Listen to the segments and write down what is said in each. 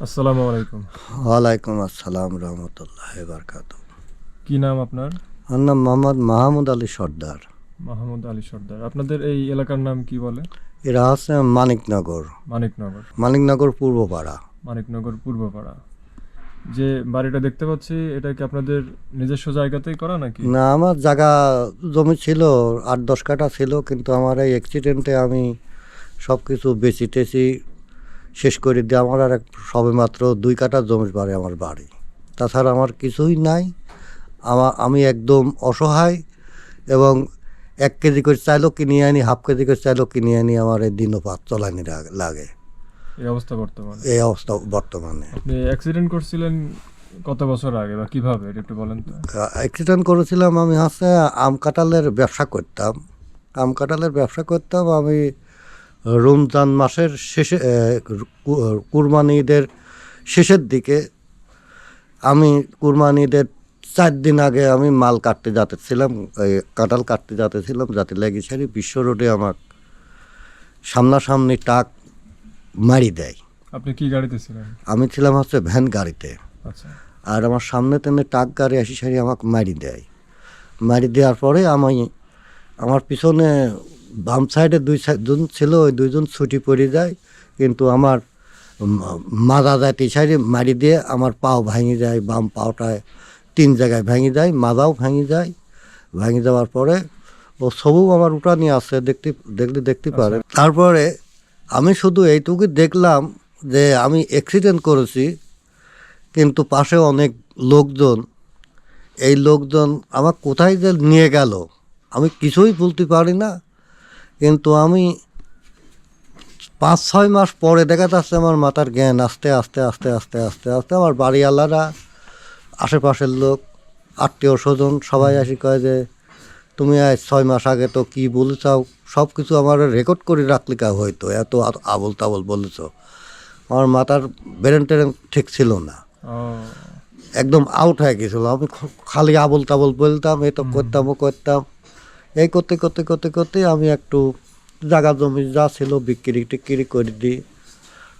আসসালামু আলাইকুম। ওয়ালাইকুম আসসালাম রহমতুল্লাহ বারকাত কি নাম আপনার? আমার নাম মোহাম্মদ মাহমুদ আলী সর্দার। মাহমুদ আলী সর্দার। আপনাদের এই এলাকার নাম কি বলে? এরা হচ্ছে মানিকনগর। মানিকনগর। মানিকনগর পূর্বপাড়া। মানিকনগর পূর্বপাড়া। যে বাড়িটা দেখতে পাচ্ছি এটা কি আপনাদের নিজস্ব জায়গাতেই করা নাকি? না আমার জায়গা জমি ছিল আট দশ কাঠা ছিল কিন্তু আমার এই অ্যাক্সিডেন্টে আমি সব কিছু বেচি টেচি শেষ করে দিয়ে আমার আর এক সবেমাত্র দুই কাঠা জমির পারে আমার বাড়ি। তাছাড়া আমার কিছুই নাই। আমার আমি একদম অসহায় এবং এক কেজি করে চাইলেও কিনে আনি হাফ কেজি করে চাইলেও কিনে আনি আমার এই দিনও পাত চলানি লাগে। এই অবস্থা বর্তমানে? এই অবস্থা বর্তমানে। আপনি অ্যাক্সিডেন্ট করছিলেন কত বছর আগে বা কীভাবে এটা একটু বলেন তো। অ্যাক্সিডেন্ট করেছিলাম আমি হচ্ছে আম কাঁঠালের ব্যবসা করতাম। আম কাঁঠালের ব্যবসা করতাম আমি রমজান মাসের শেষে এ, কু- কুরবানি ঈদের শেষের দিকে আমি কুরবানি ঈদের চার দিন আগে আমি মাল কাটতে যাতেছিলাম এই কাঁঠাল কাটতে যাতেছিলাম যাতে লেগে সারি বিশ্ব রোডে আমার সামনাসামনি টাক মারি দেয়। আপনি কি গাড়িতে ছিলেন? আমি ছিলাম হচ্ছে ভ্যান গাড়িতে। আচ্ছা। আর আমার সামনে তেমনি টাক গাড়ি আসি সারি আমাকে মারি দেয়। মারি দেওয়ার পরে আমি আমার পিছনে বাম সাইডে দুই সাইড- জন ছিল ওই দুইজন ছুটি পড়ে যায় কিন্তু আমার মাজা যায় টি সাইডে মারি দিয়ে আমার পাও ভাঙে যায় বাম পাওটায় তিন জায়গায় ভেঙে যায় মাজাও ভেঙে যায়। ভেঙে যাওয়ার পরে ও সবু আমার উঠা নিয়ে আসছে দেখতে দেখলে দেখতে পারে। তারপরে আমি শুধু এইটুকু দেখলাম যে আমি অ্যাক্সিডেন্ট করেছি কিন্তু পাশে অনেক লোকজন এই লোকজন আমার কোথায় যে নিয়ে গেল আমি কিছুই বলতে পারি না। কিন্তু আমি পাঁচ ছয় মাস পরে দেখা যাচ্ছে আমার মাথার জ্ঞান আস্তে আস্তে আস্তে আস্তে আস্তে আস্তে আমার বাড়িওয়ালারা আশেপাশের লোক আত্মীয় স্বজন সবাই আসি কয় যে তুমি আজ ছয় মাস আগে তো কি বলেছাও? সব কিছু আমার রেকর্ড করে রাখলে কা হয়তো? এত আবল তাবল বলেছ। আমার মাথার ব্রেন টেরেন ঠিক ছিল না। একদম আউট হয়ে গেছিল। আমি খালি আবল তাবল বলতাম এই তো করতাম ও করতাম। এই করতে করতে করতে করতে আমি একটু জায়গা জমি যা ছিল বিক্রি টিক্রি করে দিই।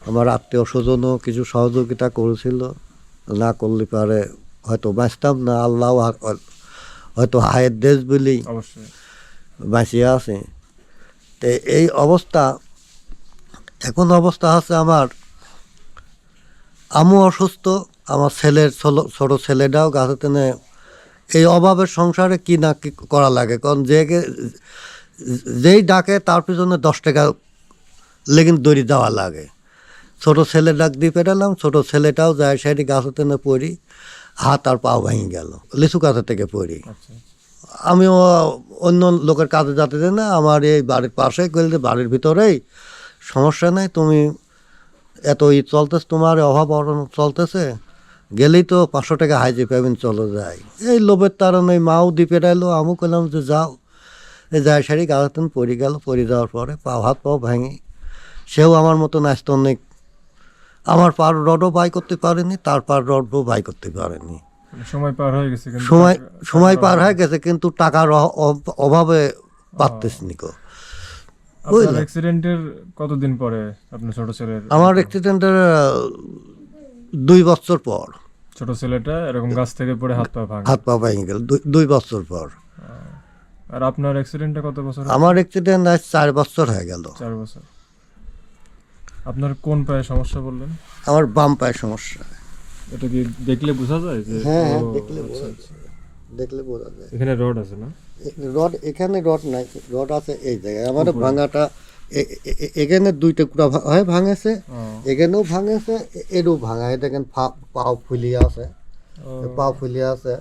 আমার আত্মীয় স্বজনও কিছু সহযোগিতা করেছিল। না করলে পারে হয়তো বাঁচতাম না আল্লাহ হয়তো হায়ের দেশ বলেই বাঁচিয়ে আছে। তো এই অবস্থা এখন অবস্থা আছে আমার আমু অসুস্থ আমার ছেলের ছোলো- ছোট ছেলেটাও গাছে টেনে এই অভাবের সংসারে কি না কি করা লাগে? কারণ যে যেই ডাকে তার পিছনে দশ টাকা লেগিন দড়ি দেওয়া লাগে। ছোট ছেলে ডাক দিয়ে পেটালাম ছোট ছেলেটাও যায় সেটি গাছে টেনে পড়ি হাত আর পাও ভেঙে গেল লিচু গাছে থেকে পড়ি। আচ্ছা। আমিও অন্য লোকের কাজে যাতে দেয় না আমার এই বাড়ির পাশে গেলে বাড়ির ভিতরেই সমস্যা নেই তুমি এত ই চলতেছে তোমার অভাব অনটন চলতেছে। গেলেই তো পাঁচশো টাকা হাইজে পাবেন চলে যায়। এই লোভের তারণ ওই মাও দি পেটাইলো আমু করলাম যে যাও। এই যায় সারি গাছতেন পড়ে গেল পড়ে যাওয়ার পরে পা হাত পাও ভেঙে। সেও আমার মতো নাচত অনেক। আমার পার রডও বাই করতে পারেনি তার পার রডও বাই করতে পারেনি। সময় পার হয়ে গেছে সময় সময় পার হয়ে গেছে কিন্তু টাকার অভাবে পারতেছি কো আপনার অ্যাক্সিডেন্টের কতদিন পরে আপনার ছোট ছেলের আমার অ্যাক্সিডেন্টের দুই বছর পর। ছোট ছেলেটা এরকম গাছ থেকে পড়ে হাত পা ভাঙে। হাত পা ভেঙে গেল। দুই- বছর পর। আর আপনার অ্যাক্সিডেন্টটা কত বছর আমার অ্যাক্সিডেন্ট আজ চার বছর হয়ে গেল। চার বছর। আপনার কোন পায়ে সমস্যা বললেন? আমার বাম পায়ে সমস্যা। এটা কি দেখলে বোঝা যায় যে হ্যাঁ হ্যাঁ দেখলে আচ্ছা, বোঝা আচ্ছা। যায়। দেখলে বোঝা যায়। এখানে রড আছে না? রড এখানে রড নাই। রড আছে এই জায়গায়। আমার ভাঙাটা এখানে দুই টুকরা ভা- হয় ভাঙেছে। এখানেও ভাঙেছে এরও ভাঙা এই দেখেন পাও ফুলিয়ে আছে পাও ফুলিয়ে আছে।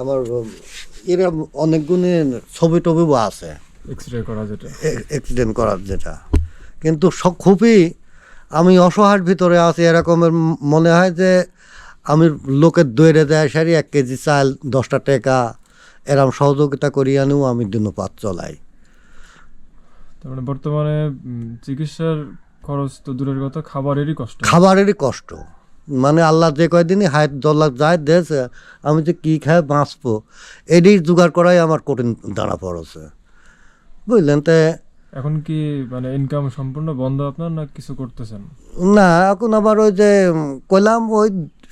আমার এরা অনেকগুলি ছবি টবিও আছে। এক্স-রে করা যেটা। অ্যাক্সিডেন্ট করার যেটা। কিন্তু খুবই আমি অসহায়ের ভিতরে আছি এরকমের মনে হয় যে আমি লোকের দৈরে দেয় সারি এক কেজি চাল দশটা টাকা এরম সহযোগিতা করি আনিও আমি দিনপাত চলাই। মানে বর্তমানে চিকিৎসার খরচ তো দূরের কথা খাবারেরই কষ্ট। খাবারেরই কষ্ট। মানে আল্লাহ যে কয়দিনই হায়াত দল্লা যায় দিয়েছে আমি যে কী খায় বাঁচবো এটাই জোগাড় করাই আমার কঠিন দাঁড়া পড়েছে। বুঝলেন? তে এখন কি মানে ইনকাম সম্পূর্ণ বন্ধ আপনার না কিছু করতেছেন? না এখন আবার ওই যে কইলাম ওই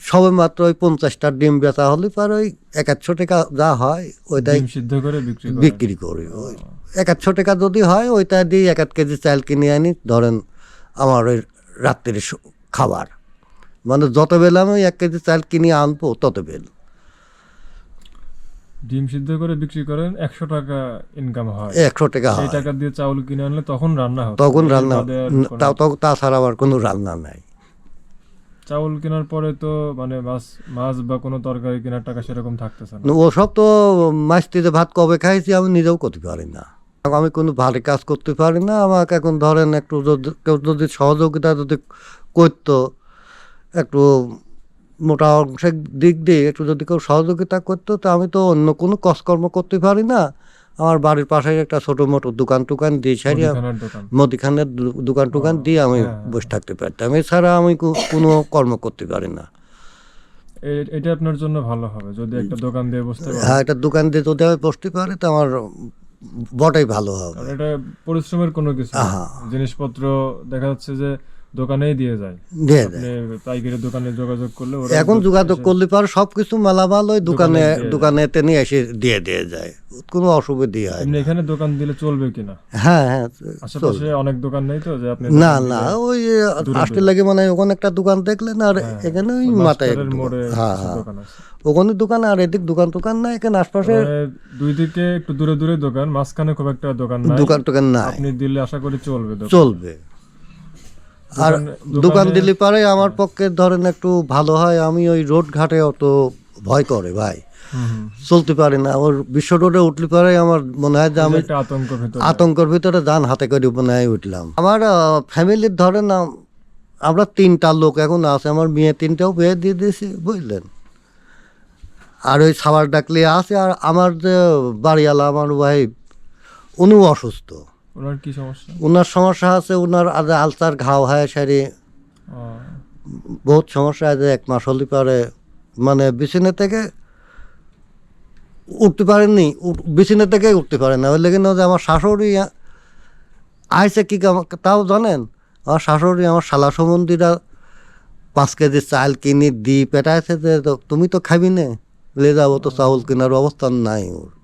সবে মাত্র ওই পঞ্চাশটা ডিম বেচা হলে পর ওই এক একশো টাকা যা হয় ওইটাই সিদ্ধ করে বিক্রি বিক্রি করি। ওই এক একশো টাকা যদি হয় ওইটা দিয়ে এক এক কেজি চাল কিনে আনি ধরেন আমার ওই রাত্রির খাবার। মানে যত বেল আমি এক কেজি চাল কিনে আনব তত বেল। ডিম সিদ্ধ করে বিক্রি করেন একশো টাকা ইনকাম হয়। একশো টাকা হয়। টাকা দিয়ে চাউল কিনে আনলে তখন রান্না হয় তখন রান্না কোনো- তা- তা- তাছাড়া আবার কোনো রান্না নাই। চাউল কেনার পরে তো মানে মাছ মাছ বা কোনো তরকারি কেনার টাকা সেরকম থাকতেছে না। ওসব তো মাছটিতে ভাত কবে খাইছি আমি নিজেও করতে পারি না। আমি কোনো ভারী কাজ করতে পারি না। আমাকে এখন ধরেন একটু যদি কেউ যদি সহযোগিতা যদি করতো একটু মোটা অংশের দিক দিয়ে একটু যদি কেউ সহযোগিতা করতো তো আমি তো অন্য কোনো কাজকর্ম করতে পারি না। আমার বাড়ির পাশে একটা ছোটো মোটো দোকান টোকান দিয়ে সারিয়া মুদিখানার দোকান। টোকান দিয়ে আমি হ্যাঁ, বসে থাকতে পারতাম। এছাড়া আমি কোনো কর্ম করতে পারি না। এটা আপনার জন্য ভালো হবে। যদি একটা দোকান দিয়ে বসতে হ্যাঁ একটা দোকান দিয়ে যদি আমি বসতে পারি তো আমার বটাই ভালো হবে। এটা পরিশ্রমের কোনো কিছু জিনিসপত্র দেখা যাচ্ছে যে দোকানেই দিয়ে যায়। দিয়ে দেয়। দোকানে যোগাযোগ করলে এখন যোগাযোগ করলে পারে সব কিছু মালামাল ওই দোকানে। দোকানে নিয়ে এসে দিয়ে দিয়ে যায়। কোনো অসুবিধা হয় এখানে দোকান দিলে চলবে কিনা হ্যাঁ হ্যাঁ আশেপাশে অনেক দোকান নেই তো যে আপনি না না ওই আসতে লাগে মানে ওখানে একটা দোকান দেখলেন আর হ্যাঁ, এখানে ওই মাথায় হ্যাঁ হ্যাঁ। ওখানে দোকান আর এদিক দোকান টোকান নাই এখানে আশপাশে মানে দুই দিকে একটু দূরে দূরে দোকান মাঝখানে খুব একটা দোকান নাই। দোকান টোকান নাই। আপনি দিলে আশা করি চলবে চলবে। আর দোকান দিলে পারে আমার পক্ষে ধরেন একটু ভালো হয় আমি ওই রোড ঘাটে অত ভয় করে ভাই। চলতে পারি না। ওর বিশ্ব রোডে উঠলে পারে আমার মনে হয় যে আমি আতঙ্কের ভিতরে যান হাতে করে মনে হয় উঠলাম। আমার ফ্যামিলির ধরেন আম, আমরা তিনটা লোক এখন আছে আমার মেয়ে তিনটাও বিয়ে দিয়ে দিয়েছি বুঝলেন? আর ওই খাবার ডাকলে আছে আর আমার যে বাড়িওয়ালা আমার ওয়াইফ উনিও অসুস্থ। ওনার কি সমস্যা? ওনার সমস্যা আছে ওনার আজ আলসার ঘাও হয় সারি। বহুত সমস্যা আছে এক মাস হলে পারে। মানে বিছানা থেকে উঠতে পারেননি উঠ- বিছানা থেকে উঠতে পারে না। ওই লেগে যে আমার শাশুড়ি আইসে কি তাও জানেন? আমার শাশুড়ি আমার শালা সম্বন্ধীরা পাঁচ কেজি চাল কিনে দি পেটাইছে যে তো- তুমি তো খাবি নে। লে যাব তো চাউল কেনার অবস্থান নাই ওর।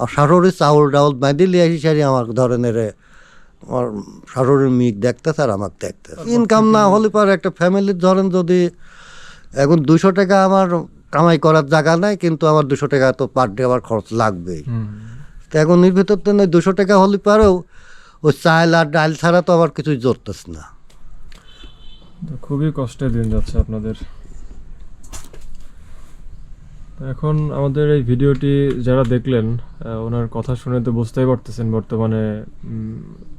আর শাশুড়ি চাউল ডাউল বাঁধি লিয়ে আসি সারি আমার ধরনের আমার শাশুড়ির মিক দেখতেছে আর আমাকে দেখতেছে ইনকাম না হলে পর একটা ফ্যামিলির ধরেন যদি এখন দুশো টাকা আমার কামাই করার জায়গা নাই কিন্তু আমার দুশো টাকা তো পার ডে আমার খরচ লাগবেই। তো এখন এর ভিতর তো নয় দুশো টাকা হলে পারেও ওই চাল আর ডাল ছাড়া তো আবার কিছুই জড়তেছে না। খুবই কষ্টের দিন যাচ্ছে আপনাদের। এখন আমাদের এই ভিডিওটি যারা দেখলেন ওনার কথা শুনে তো বুঝতেই পারতেছেন বর্তমানে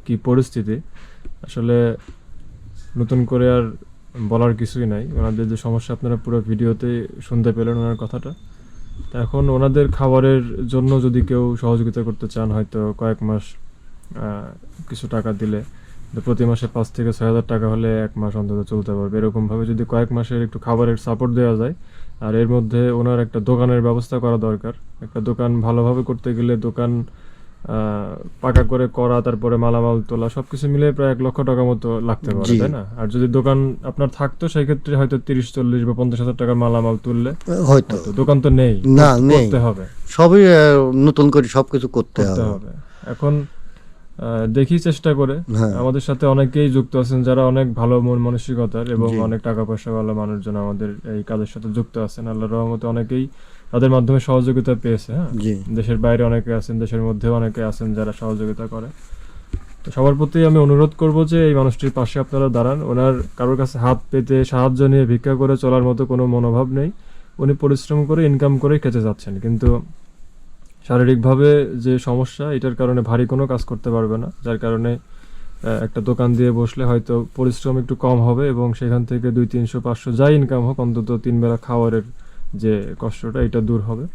কি পরিস্থিতি। আসলে নতুন করে আর বলার কিছুই নাই। ওনাদের যে সমস্যা, আপনারা পুরো ভিডিওতে শুনতে পেলেন ওনার কথাটা। তো এখন ওনাদের খাবারের জন্য যদি কেউ সহযোগিতা করতে চান, হয়তো কয়েক মাস কিছু টাকা দিলে প্রতি মাসে পাঁচ থেকে ছয় হাজার টাকা হলে এক মাস অন্তত চলতে পারবে। এরকমভাবে যদি কয়েক মাসের একটু খাবারের সাপোর্ট দেওয়া যায় আর এর মধ্যে ওনার একটা দোকানের ব্যবস্থা করা দরকার। একটা দোকান ভালোভাবে করতে গেলে দোকান পাকা করে করা তারপরে মালামাল তোলা সবকিছু মিলে প্রায় এক লক্ষ টাকা মতো লাগতে পারে তাই না? আর যদি দোকান আপনার থাকতো সেই ক্ষেত্রে হয়তো তিরিশ চল্লিশ বা পঞ্চাশ হাজার টাকার মালামাল তুললে হয়তো। দোকান তো নেই। না নেই। করতে হবে। সবই নতুন করে সবকিছু করতে হবে। এখন দেখি চেষ্টা করে। হ্যাঁ। আমাদের সাথে অনেকেই যুক্ত আছেন যারা অনেক ভালো মন মানসিকতার এবং অনেক টাকা পয়সা ভালো মানুষজন আমাদের এই কাজের সাথে যুক্ত আছেন। আল্লাহর রহমতে অনেকেই তাদের মাধ্যমে সহযোগিতা পেয়েছে হ্যাঁ। দেশের বাইরে অনেকে আছেন দেশের মধ্যেও অনেকে আছেন যারা সহযোগিতা করে। তো সবার প্রতি আমি অনুরোধ করব যে এই মানুষটির পাশে আপনারা দাঁড়ান। ওনার কারোর কাছে হাত পেতে সাহায্য নিয়ে ভিক্ষা করে চলার মতো কোনো মনোভাব নেই। উনি পরিশ্রম করে ইনকাম করে খেতে যাচ্ছেন। কিন্তু শারীরিকভাবে যে সমস্যা, এটার কারণে ভারী কোনো কাজ করতে পারবে না। যার কারণে একটা দোকান দিয়ে বসলে হয়তো পরিশ্রম একটু কম হবে এবং সেখান থেকে দুই তিনশো, পাঁচশো যাই ইনকাম হোক, অন্তত তিন বেলা খাওয়ারের যে কষ্টটা, এটা দূর হবে।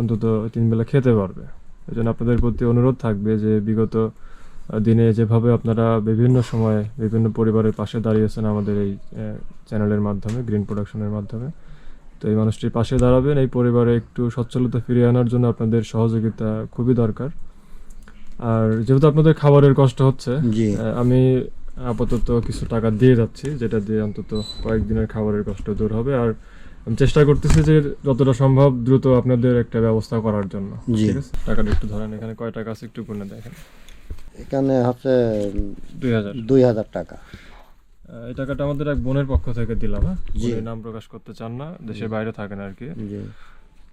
অন্তত তিন বেলা খেতে পারবে। এই জন্য আপনাদের প্রতি অনুরোধ থাকবে যে বিগত দিনে যেভাবে আপনারা বিভিন্ন সময়ে বিভিন্ন পরিবারের পাশে দাঁড়িয়েছেন আমাদের এই চ্যানেলের মাধ্যমে গ্রিন প্রোডাকশনের মাধ্যমে তো এই মানুষটির পাশে দাঁড়াবেন। এই পরিবারে একটু সচ্ছলতা ফিরিয়ে আনার জন্য আপনাদের সহযোগিতা খুবই দরকার। আর যেহেতু আপনাদের খাবারের কষ্ট হচ্ছে আমি আপাতত কিছু টাকা দিয়ে যাচ্ছি যেটা দিয়ে অন্তত কয়েকদিনের খাবারের কষ্ট দূর হবে। আর আমি চেষ্টা করতেছি যে যতটা সম্ভব দ্রুত আপনাদের একটা ব্যবস্থা করার জন্য। ঠিক আছে? টাকাটা একটু ধরেন এখানে কয় টাকা আছে একটু গুনে দেখেন। এখানে হচ্ছে দুই হাজার। দুই হাজার টাকা। এই টাকাটা আমাদের এক বোনের পক্ষ থেকে দিলাম হ্যাঁ। উনি নাম প্রকাশ করতে চান না দেশের বাইরে থাকেন আর কি।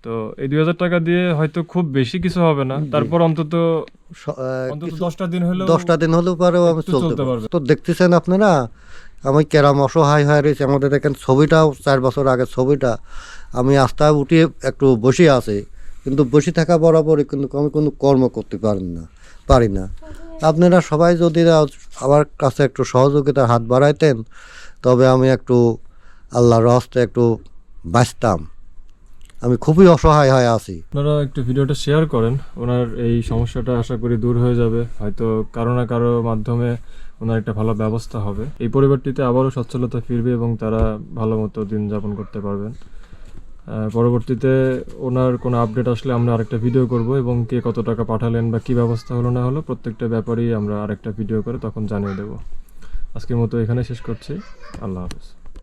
তো এই দুই হাজার টাকা দিয়ে হয়তো খুব বেশি কিছু হবে না তারপর অন্তত দশটা দিন হলেও দশটা দিন হলেও পরেও আমি চলতে পারব। তো দেখতেছেন আপনারা আমি কেরাম অসহায় হয়ে রয়েছে আমাদের দেখেন ছবিটাও চার বছর আগে ছবিটা আমি আস্তায় উঠিয়ে একটু বসে আছি কিন্তু বসে থাকা বরাবরই কিন্তু আমি কোনো কর্ম করতে পারি না। পারি না। আপনারা সবাই যদি আমার কাছে একটু সহযোগিতার হাত বাড়াইতেন, তবে আমি একটু আল্লাহর হস্তে একটু বাঁচতাম। আমি খুবই অসহায় হয়ে আছি। আপনারা একটু ভিডিওটা শেয়ার করেন, ওনার এই সমস্যাটা আশা করি দূর হয়ে যাবে। হয়তো কারও না কারও মাধ্যমে ওনার একটা ভালো ব্যবস্থা হবে। এই পরিবারটিতে আবারও সচ্ছলতা ফিরবে এবং তারা ভালো মতো দিন যাপন করতে পারবেন। পরবর্তীতে ওনার কোনো আপডেট আসলে আমরা আরেকটা ভিডিও করব এবং কে কত টাকা পাঠালেন বা কী ব্যবস্থা হলো না হলো প্রত্যেকটা ব্যাপারেই আমরা আরেকটা ভিডিও করে তখন জানিয়ে দেব। আজকের মতো এখানে শেষ করছি। আল্লাহ হাফেজ।